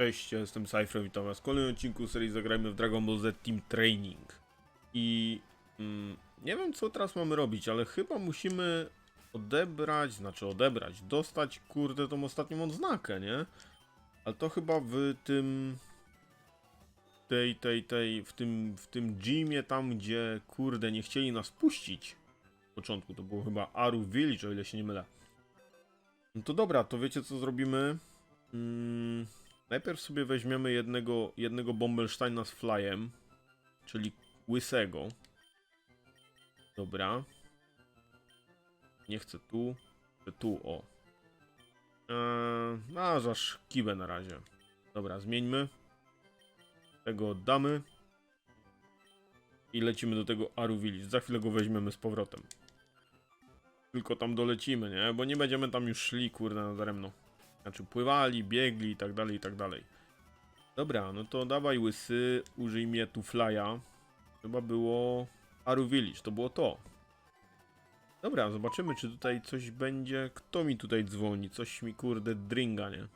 Cześć, ja jestem Cypher, witam was w kolejnym odcinku serii Zagrajmy w Dragon Ball Z Team Training. I mm, nie wiem co teraz mamy robić, ale chyba musimy odebrać, znaczy odebrać, dostać kurde tą ostatnią odznakę, nie? Ale to chyba w tym tej, tej, tej, w tym, w tym gymie tam, gdzie kurde nie chcieli nas puścić. W początku to było chyba Aru Village, o ile się nie mylę. No to dobra, to wiecie co zrobimy? Mm, najpierw sobie weźmiemy jednego, jednego Bombelsteina z flyem, czyli łysego. Dobra. Nie chcę tu, tu, o. Eee, a, zaż kibę na razie. Dobra, zmieńmy. Tego oddamy. I lecimy do tego Aru Village. Za chwilę go weźmiemy z powrotem. Tylko tam dolecimy, nie? Bo nie będziemy tam już szli, kurde, nadaremno. Znaczy pływali, biegli i tak dalej, i tak dalej. Dobra, no to dawaj łysy, użyj mnie tu flya. Chyba było Aru Village, to było to. Dobra, zobaczymy czy tutaj coś będzie. Kto mi tutaj dzwoni? Coś mi kurde dringa, nie?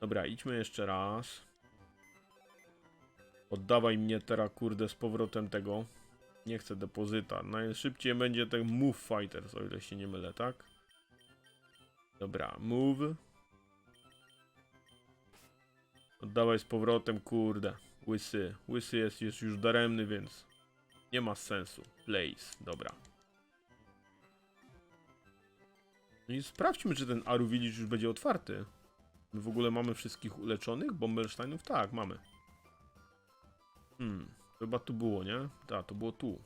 Dobra, idźmy jeszcze raz. Oddawaj mnie teraz kurde z powrotem tego. Nie chcę depozyta. Najszybciej będzie ten Move Fighters, o ile się nie mylę, tak? Dobra, move. Oddawaj z powrotem, kurde. Łysy. Łysy jest, jest już daremny, więc nie ma sensu. Place, dobra. No i sprawdźmy, czy ten Aru Village już będzie otwarty. My w ogóle mamy wszystkich uleczonych? Bombelsteinów? Tak, mamy. Hmm, chyba tu było, nie? Tak, to było tu.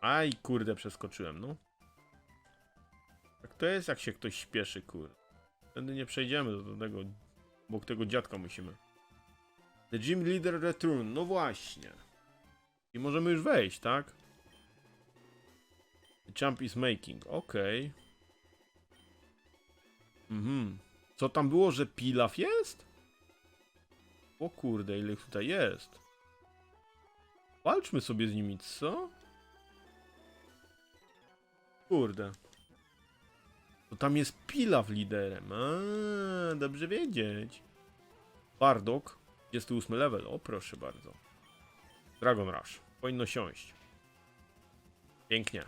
Aj, kurde, przeskoczyłem, no. Tak to jest, jak się ktoś śpieszy, kur. Wtedy nie przejdziemy do tego, bo tego dziadka musimy. The Gym Leader Return, no właśnie. I możemy już wejść, tak? The jump is making, okej. Mhm. Co tam było, że Pilaf jest? O kurde, ile tutaj jest. Walczmy sobie z nimi, co? Kurde. To tam jest Pilaf liderem. A, dobrze wiedzieć. Bardok, 28 level. O, proszę bardzo. Dragon Rush. Powinno siąść. Pięknie.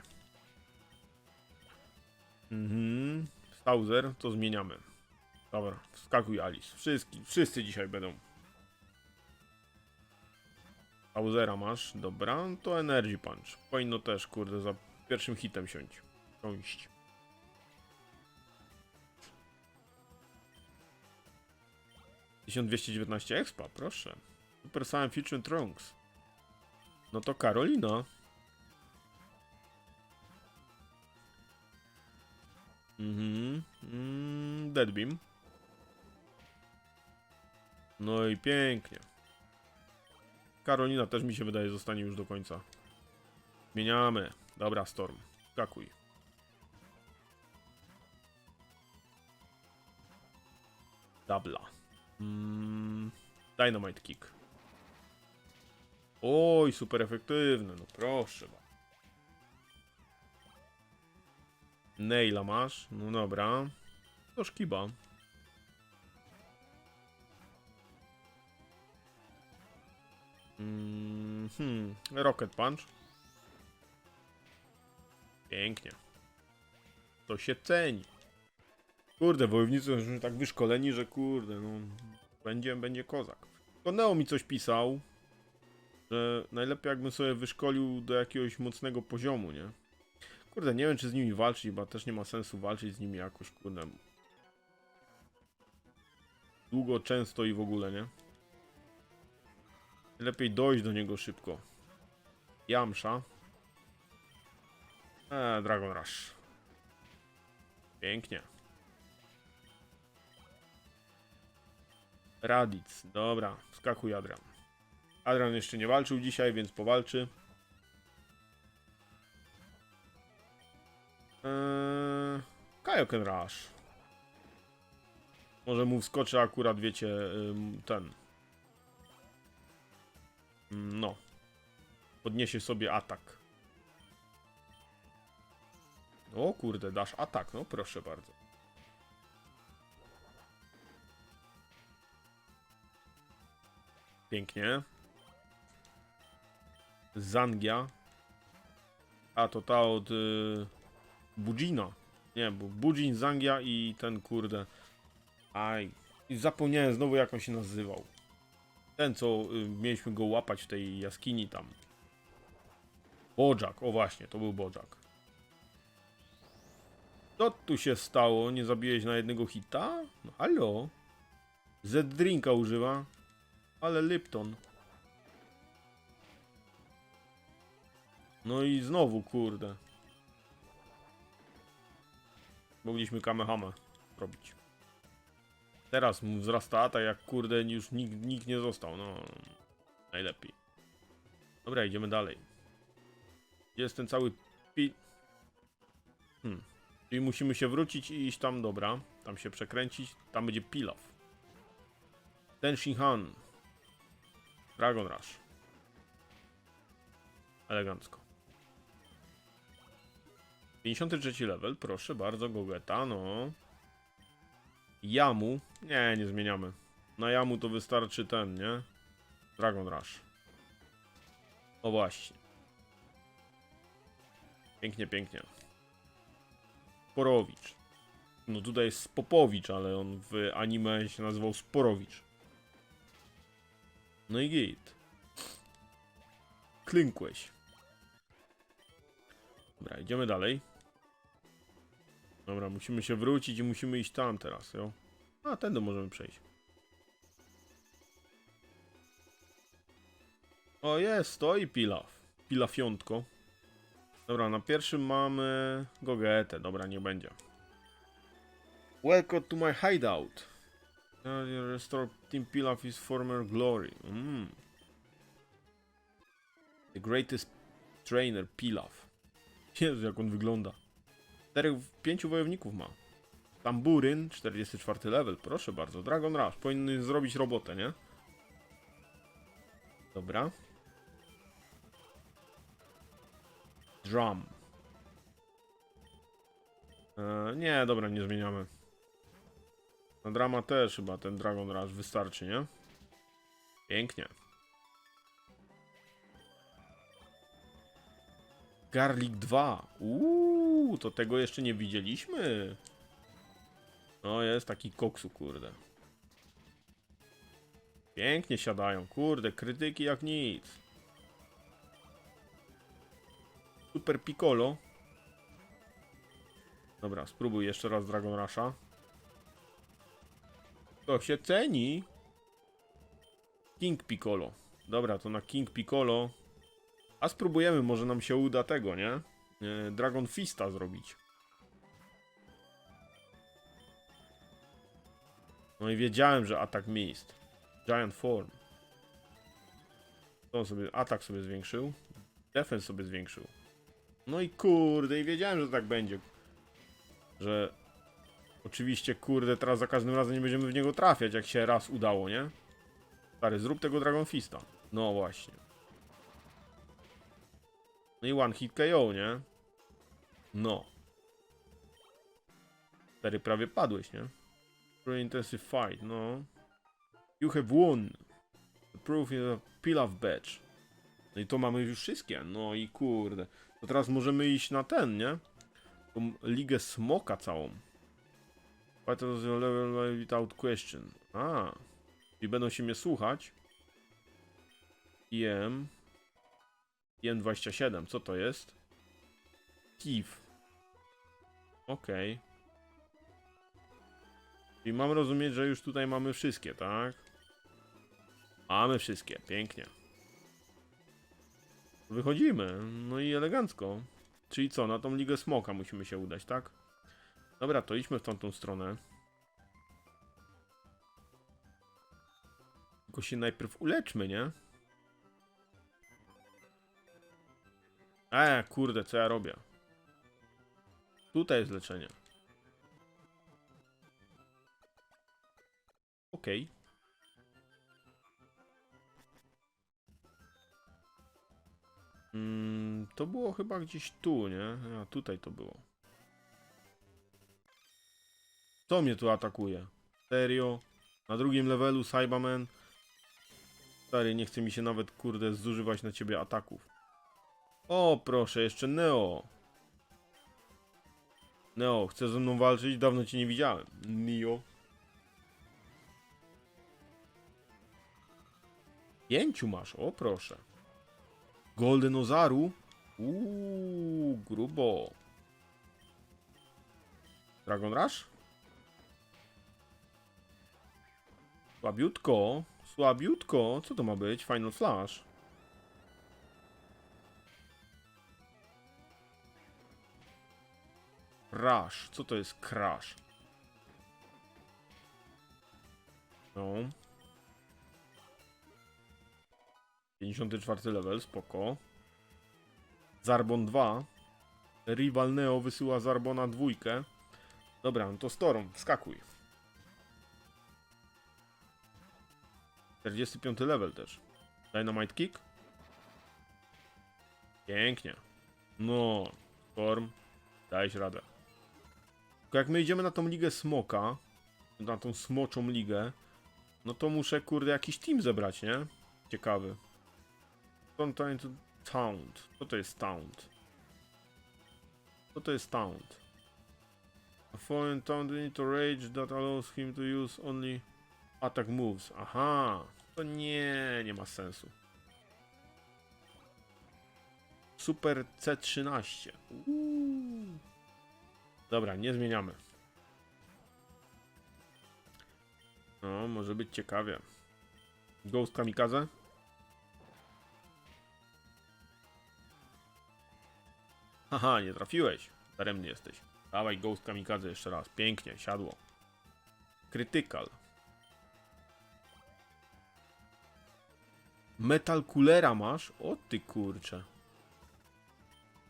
Mhm. Stauzer, to zmieniamy. Dobra, wskakuj Alice. Wszyscy, wszyscy dzisiaj będą. Stauzera masz, dobra. To Energy Punch. Powinno też, kurde, za pierwszym hitem siąść. Siąść. Tysiąc dwieście dziewiętnaście expa, proszę. Super Saiyan Future Trunks. No to Karolina. Mhm. Mm, Deadbeam. No i pięknie. Karolina też mi się wydaje zostanie już do końca. Zmieniamy. Dobra, Storm. Skakuj. Dabla. Mm, Dynamite Kick. Oj, super efektywne. No proszę. Naila masz? No dobra. To szkiba. Mm, hmm. Rocket Punch. Pięknie. To się ceni. Kurde, wojownicy są tak wyszkoleni, że kurde, no. Będzie, będzie kozak. To Neo mi coś pisał, że najlepiej jakbym sobie wyszkolił do jakiegoś mocnego poziomu, nie? Kurde, nie wiem czy z nimi walczyć, bo też nie ma sensu walczyć z nimi jakoś, kurde. Długo, często i w ogóle, nie? Lepiej dojść do niego szybko. Jamsza. Eee, Dragon Rush. Pięknie. Radic. Dobra, wskakuj Adrian. Adrian jeszcze nie walczył dzisiaj, więc powalczy. Eee, Kaioken Rush. Może mu wskoczy akurat, wiecie, ten. Mm, No. Podniesie sobie atak. O kurde, dasz atak, no proszę bardzo. Pięknie. Zangia. A to ta od y, Budzina. Nie, bo Budzin, Zangia i ten kurde. Aj. I zapomniałem znowu jak on się nazywał. Ten co y, mieliśmy go łapać w tej jaskini tam. Bojack, o właśnie, to był Bojack. Co tu się stało? Nie zabiłeś na jednego hita? No halo? Z-drinka używa. Ale Lipton. No i znowu, kurde. Mogliśmy Kamehame robić. Teraz mu wzrasta atak, jak kurde już nikt, nikt nie został. No, najlepiej. Dobra, idziemy dalej. Gdzie jest ten cały pi... Hmm. Czyli musimy się wrócić i iść tam, dobra. Tam się przekręcić. Tam będzie Pilaf. Ten Shinhan. Dragon Rush. Elegancko. 53 level, proszę bardzo, Gogeta, no. Jamu. Nie, nie zmieniamy. Na Jamu to wystarczy ten, nie? Dragon Rush. O właśnie. Pięknie, pięknie. Sporowicz. No tutaj jest Popowicz, ale on w anime się nazywał Sporowicz. No i git. Klinkłeś. Dobra, idziemy dalej. Dobra, musimy się wrócić i musimy iść tam teraz, jo. A, tędy możemy przejść. O, jest, stoi Pilaf. Pilafiątko. Dobra, na pierwszym mamy Gogetę. Dobra, nie będzie. Welcome to my hideout. Restore Team Pilaf his former glory. Mm. The greatest trainer Pilaf. Jezu, jak on wygląda. Czterech, pięciu wojowników ma. Tamburyn, 44 level, proszę bardzo. Dragon Rush, powinny zrobić robotę, nie? Dobra. Drum. E, nie, dobra, nie zmieniamy. Na drama też chyba ten Dragon Rush wystarczy, nie? Pięknie. Garlic 2. Uuu, to tego jeszcze nie widzieliśmy. No jest taki koksu, kurde. Pięknie siadają, kurde, krytyki jak nic. Super Piccolo. Dobra, spróbuj jeszcze raz Dragon Rusha. To się ceni. King Piccolo. Dobra, to na King Piccolo. A spróbujemy, może nam się uda tego, nie? E, Dragon Fista zrobić. No i wiedziałem, że atak mist. Giant Form. To sobie, atak sobie zwiększył. Defense sobie zwiększył. No i kurde, i wiedziałem, że tak będzie. Że oczywiście, kurde, teraz za każdym razem nie będziemy w niego trafiać, jak się raz udało, nie? Stary, zrób tego Dragon Fista. No właśnie. No i one hit KO, nie? No. Stary, prawie padłeś, nie? Very intensive fight, no. You have won. The proof is a pilaf badge. No i to mamy już wszystkie. No i kurde. To teraz możemy iść na ten, nie? Tą ligę smoka całą. Fight on the level without question. A. I będą się mnie słuchać. IM. IM27. Co to jest? Thief. Okej. Czyli mam rozumieć, że już tutaj mamy wszystkie, tak? Mamy wszystkie, pięknie. Wychodzimy, no i elegancko. Czyli co, na tą ligę smoka musimy się udać, tak? Dobra, to idźmy w tamtą stronę. Tylko się najpierw uleczmy, nie? E, kurde, co ja robię? Tutaj jest leczenie. Okej. Mm, to było chyba gdzieś tu, nie? A tutaj to było. Co mnie tu atakuje? Serio? Na drugim levelu Cyberman? Stary, nie chce mi się nawet, kurde, zużywać na ciebie ataków. O, proszę, jeszcze Neo. Neo, chce ze mną walczyć? Dawno cię nie widziałem. Neo. Pięciu masz, o proszę. Golden Ozaru? Uuu, grubo. Dragon Rush? Słabiutko, słabiutko. Co to ma być? Final Flash. Crash. Co to jest crash? No. 54 level, spoko. Zarbon 2. Rival Neo wysyła Zarbona dwójkę. Dobra, no to Storm, wskakuj. 45 level też. Dynamite Kick. Pięknie. No, Storm, dajesz radę. Tylko jak my idziemy na tą ligę Smoka, na tą smoczą ligę, no to muszę, kurde, jakiś team zebrać, nie? Ciekawy. Content Taunt. Co to jest Taunt? Co to jest Taunt? A foreign taunt into rage that allows him to use only attack moves. Aha, to nie, nie ma sensu. Super C13. Uuu. Dobra, nie zmieniamy. No, może być ciekawie. Ghost Kamikaze? Haha, nie trafiłeś. Daremny jesteś. Dawaj Ghost Kamikaze jeszcze raz. Pięknie, siadło. Critical. Metal Coolera masz? O ty kurcze.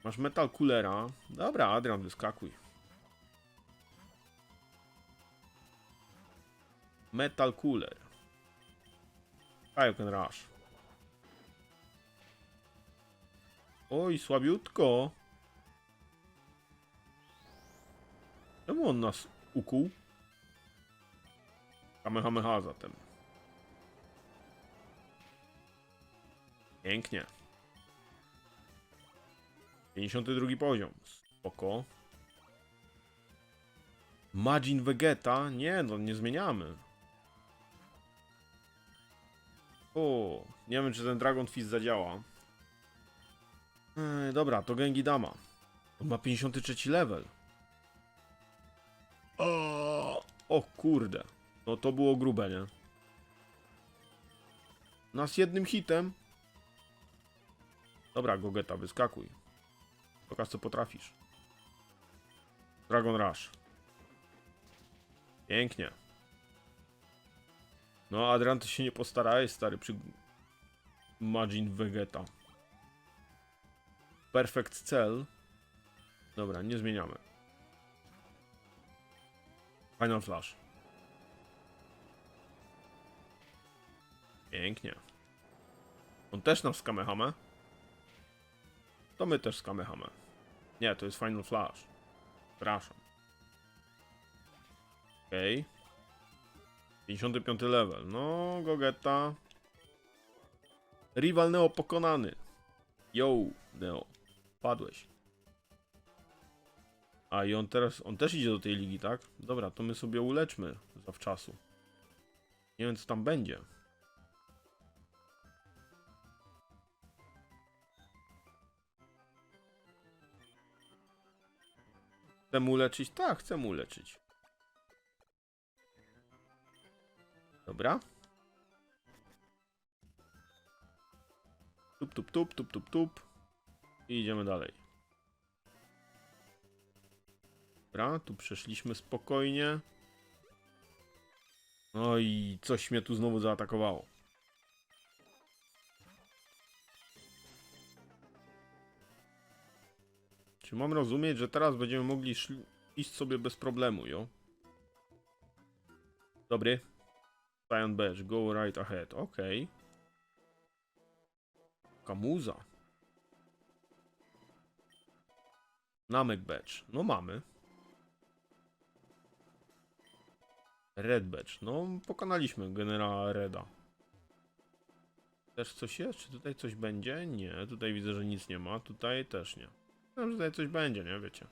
Masz Metal Coolera. Dobra, Adrian, wyskakuj. Metal Cooler. Kaioken Rush. Oj, słabiutko. Czemu on nas ukuł? Kamehameha zatem. Pięknie. 52 poziom. Spoko. Majin Vegeta? Nie, no nie zmieniamy. O, nie wiem czy ten Dragon Fist zadziała. Dobra, to Gengi Dama. On ma 53 level. O, o kurde. No to było grube, nie? Nas jednym hitem. Dobra, Gogeta, wyskakuj. Pokaż co potrafisz. Dragon Rush. Pięknie. No, Adrian, ty się nie postarałeś, stary, przy Majin Vegeta. Perfect Cell. Dobra, nie zmieniamy. Final Flash. Pięknie. On też nam skamehame? To my też skamehame. Nie, to jest Final Flash. Przepraszam. Okej. Okay. 55 level. No, Gogeta. Rival Neo pokonany. Yo, Neo. Padłeś. A i on teraz, on też idzie do tej ligi, tak? Dobra, to my sobie uleczmy zawczasu. Nie wiem co tam będzie. Chcę mu uleczyć? Tak, chcę mu uleczyć. Dobra. Tup, tup, tup, tup, tup, tup. I idziemy dalej. Dobra, tu przeszliśmy spokojnie. No i coś mnie tu znowu zaatakowało. Czy mam rozumieć, że teraz będziemy mogli iść sobie bez problemu, jo? Dobry. Cyan Badge, go right ahead. Okej. Kamuza. Namek Badge. No mamy. Red Badge. No, pokonaliśmy generała Reda. Też coś jest? Czy tutaj coś będzie? Nie, tutaj widzę, że nic nie ma. Tutaj też nie. No, że tutaj coś będzie, nie? Wiecie.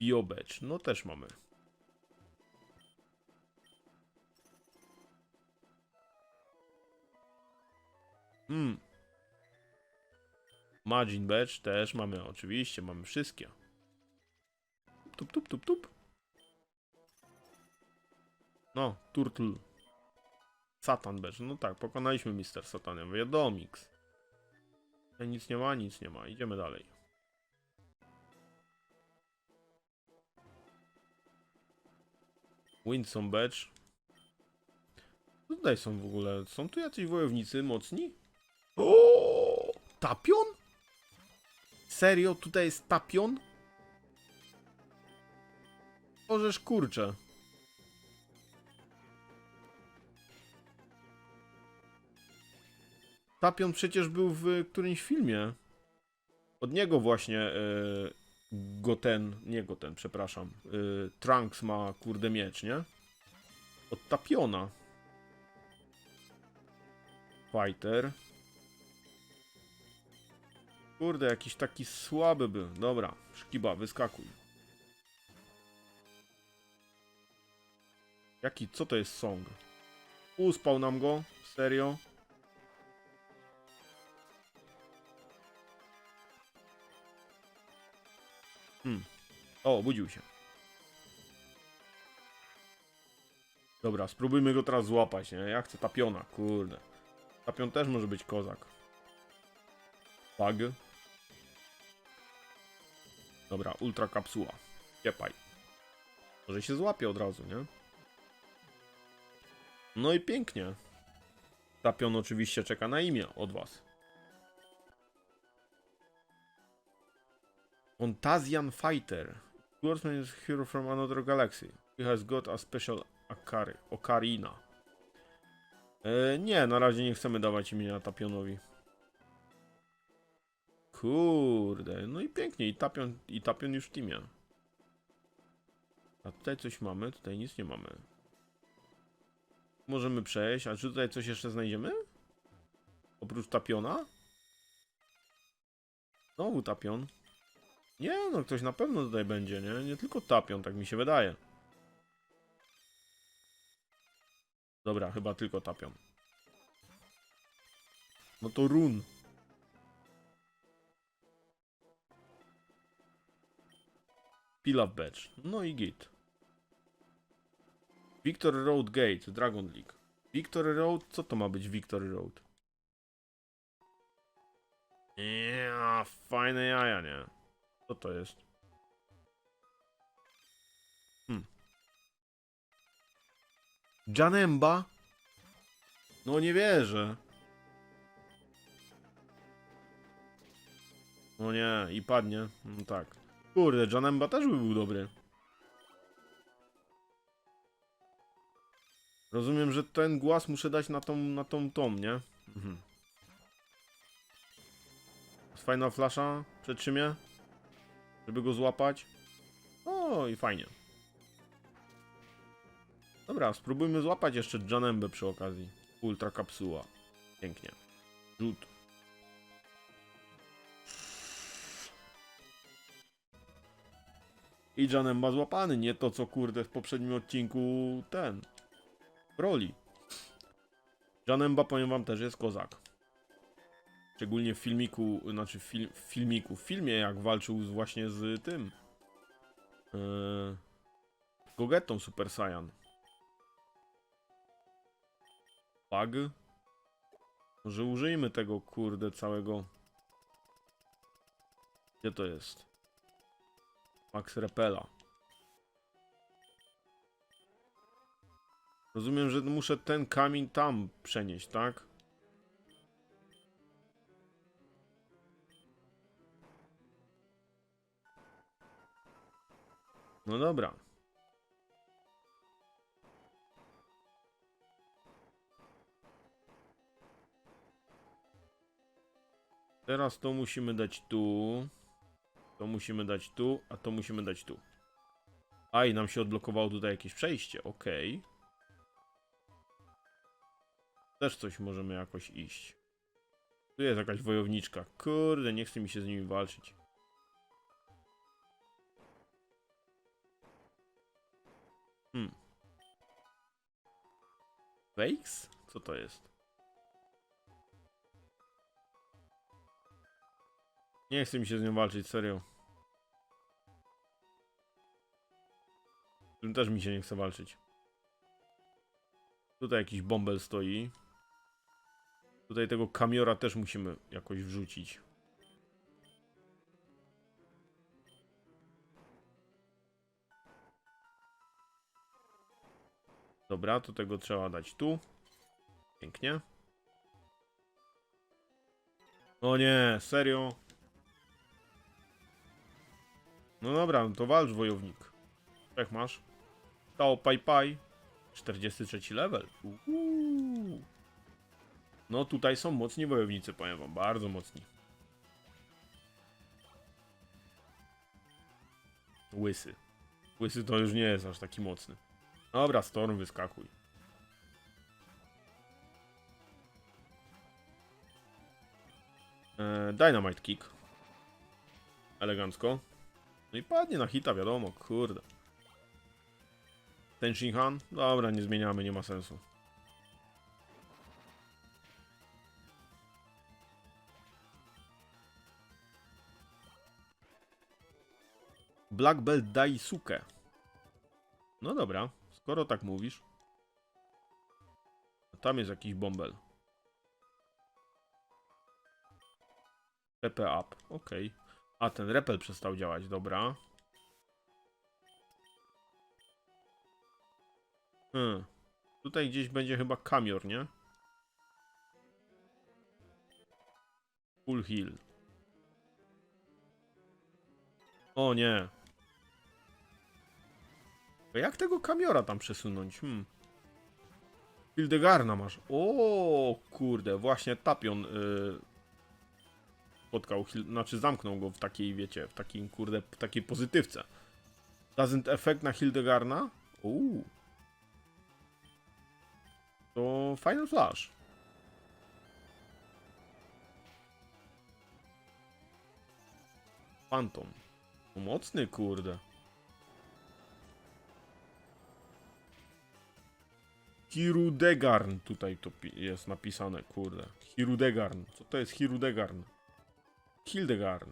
Biobecz. No też mamy. Hmm. Margin Badge też mamy, oczywiście, mamy wszystkie. Tup, tup, tup, tup. No, Turtle. Satan Badge, no tak, pokonaliśmy Mister Satanię, wiadomix. Tutaj nic nie ma, nic nie ma, idziemy dalej. Winson Badge. Co tutaj są w ogóle? Są tu jacyś wojownicy mocni? O! Tapion? Serio? Tutaj jest tapion? Możesz kurczę. Tapion przecież był w którymś filmie. Od niego właśnie e, Goten, nie Goten, przepraszam. E, Trunks ma kurde miecz, nie? Od Tapiona. Fighter. Kurde, jakiś taki słaby był. Dobra, szkiba, wyskakuj. Jaki, co to jest song? Uspał nam go? Serio? O, obudził się. Dobra, spróbujmy go teraz złapać, nie? Ja chcę tapiona, kurde. Tapion też może być kozak. Pag. Dobra, ultra kapsuła. Ciepaj. Może się złapie od razu, nie? No i pięknie. Tapion oczywiście czeka na imię od was. Ontasian Fighter. Swordsman is a hero from another galaxy. He has got a special akary, ocarina. E, nie, na razie nie chcemy dawać imienia Tapionowi. Kurde, no i pięknie, i Tapion, i tapion już w teamie. A tutaj coś mamy? Tutaj nic nie mamy. Możemy przejść, a czy tutaj coś jeszcze znajdziemy? Oprócz Tapiona? Znowu Tapion. Nie, no ktoś na pewno tutaj będzie, nie? Nie tylko Tapion, tak mi się wydaje. Dobra, chyba tylko Tapion. No to Run. Pilaf Badge. No i git. Victory Road Gate, Dragon League. Victory Road? Co to ma być Victory Road? Ja, fajne jaja, nie? Co to jest? Hmm. Janemba? No nie wierzę. No nie, i padnie. No tak. Kurde, Janemba też by był dobry. Rozumiem, że ten głaz muszę dać na tą, na tą, tą, nie? Mhm. Fajna flasza przetrzymie, żeby go złapać. O, i fajnie. Dobra, spróbujmy złapać jeszcze Janembę przy okazji. Ultra kapsuła. Pięknie. Rzut. I Janemba złapany, nie to co kurde w poprzednim odcinku ten. Roli. Janemba powiem wam też jest kozak. Szczególnie w filmiku, znaczy w, w filmiku, w filmie jak walczył z, właśnie z tym. Yy, Gogetą Super Saiyan. Bug. Może użyjmy tego kurde całego. Gdzie to jest? Max Repela. Rozumiem, że muszę ten kamień tam przenieść, tak? No dobra. Teraz to musimy dać tu. To musimy dać tu, a to musimy dać tu. A i nam się odblokowało tutaj jakieś przejście, okej. Też coś możemy jakoś iść. Tu jest jakaś wojowniczka. Kurde, nie chce mi się z nimi walczyć. Hmm. Fakes? Co to jest? Nie chce mi się z nią walczyć, serio. Z tym też mi się nie chce walczyć. Tutaj jakiś bąbel stoi. Tutaj tego kamiora też musimy jakoś wrzucić. Dobra, to tego trzeba dać tu. Pięknie. O nie, serio? No dobra, no to walcz wojownik. Jak masz? Tao Pai Pai. 43 level. Uuu. No tutaj są mocni wojownicy, powiem wam, bardzo mocni. Łysy. Łysy to już nie jest aż taki mocny. Dobra, Storm, wyskakuj. E, Dynamite Kick. Elegancko. No i padnie na hita, wiadomo, kurde. Ten Shinhan? Dobra, nie zmieniamy, nie ma sensu. Black Belt Daisuke. No dobra, skoro tak mówisz. Tam jest jakiś bąbel. PP up, ok. A ten repel przestał działać, dobra. Hmm. Tutaj gdzieś będzie chyba kamior, nie? Full heal. O nie. Jak tego kamiora tam przesunąć? Hmm. Hildegarna masz. O kurde, właśnie Tapion yy, spotkał, znaczy zamknął go w takiej, wiecie, w takim kurde, w takiej pozytywce. Doesn't effect na Hildegarna? Uuu. To Final Flash. Phantom. Mocny, kurde. Hirudegarn tutaj to jest napisane, kurde. Hirudegarn. Co to jest Hirudegarn? Hildegarn.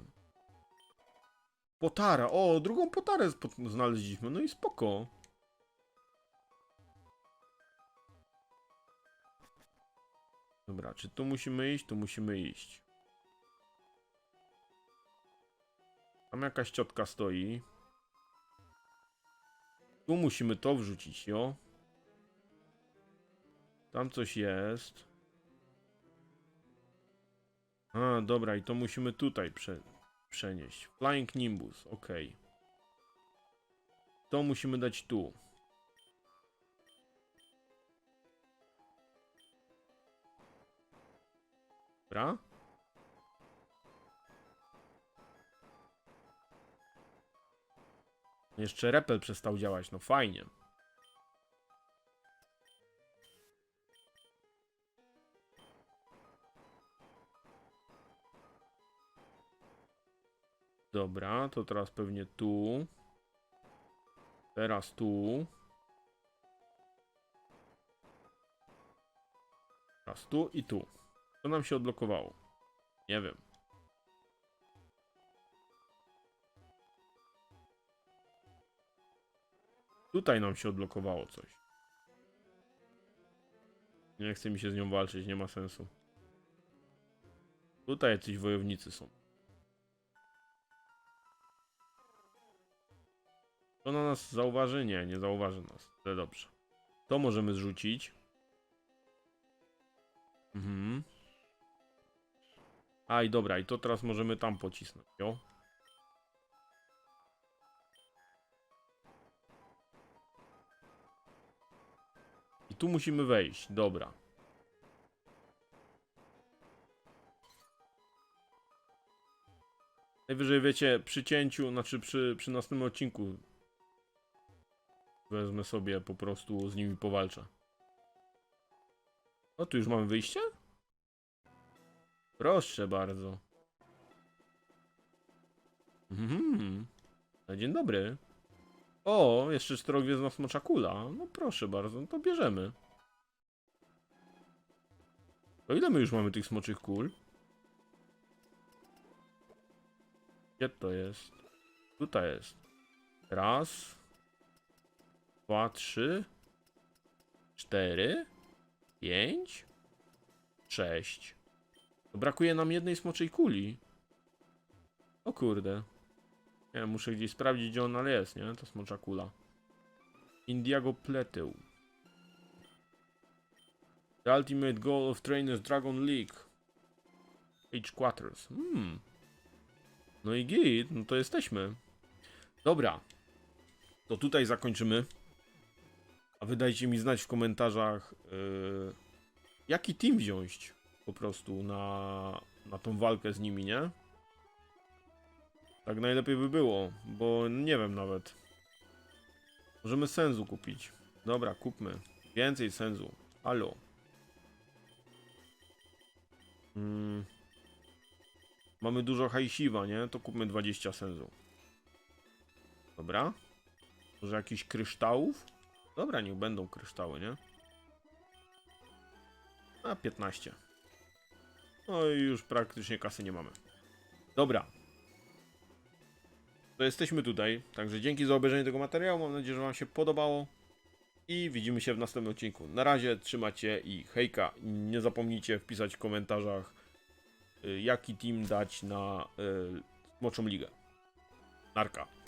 Potara. O, drugą potarę znaleźliśmy. No i spoko. Dobra, czy tu musimy iść? Tu musimy iść. Tam jakaś ciotka stoi. Tu musimy to wrzucić, jo. Tam coś jest. A, dobra, i to musimy tutaj prze przenieść. Flying Nimbus, ok. To musimy dać tu. Dobra. Jeszcze repel przestał działać, no fajnie. Dobra, to teraz pewnie tu. Teraz tu. Teraz tu i tu. Co nam się odblokowało? Nie wiem. Tutaj nam się odblokowało coś. Nie chce mi się z nią walczyć, nie ma sensu. Tutaj jacyś wojownicy są. To na nas zauważy? Nie, nie zauważy nas. Ale dobrze. To możemy zrzucić. Mhm. A i dobra, i to teraz możemy tam pocisnąć, jo? I tu musimy wejść, dobra. Najwyżej wiecie, przy cięciu, znaczy przy, przy następnym odcinku wezmę sobie po prostu z nimi powalczę. O, tu już mamy wyjście? Proszę bardzo. Mhm. No, Dzień dobry. O, jeszcze czterogwiezdna smocza kula. No proszę bardzo, no to bierzemy. To ile my już mamy tych smoczych kul? Gdzie to jest? Tutaj jest. Raz. Dwa, trzy. Cztery. Pięć. Sześć. To brakuje nam jednej smoczej kuli. O kurde. Nie, muszę gdzieś sprawdzić, gdzie ona jest, nie? To smocza kula. Indiago Pletył. The ultimate goal of trainers Dragon League. H Quarters. Hmm. No i git, no to jesteśmy. Dobra. To tutaj zakończymy. A wy dajcie mi znać w komentarzach, yy, jaki team wziąć po prostu na, na tą walkę z nimi, nie? Tak najlepiej by było, bo nie wiem nawet. Możemy sensu kupić. Dobra, kupmy. Więcej sensu. Halo. Mm. Mamy dużo hajsiwa, nie? To kupmy 20 sensu. Dobra. Może jakiś kryształów? Dobra, niech będą kryształy, nie? A 15. No i już praktycznie kasy nie mamy. Dobra. To jesteśmy tutaj. Także dzięki za obejrzenie tego materiału. Mam nadzieję, że Wam się podobało. I widzimy się w następnym odcinku. Na razie trzymacie i hejka. Nie zapomnijcie wpisać w komentarzach, y, jaki team dać na y, Moczą Ligę. Narka.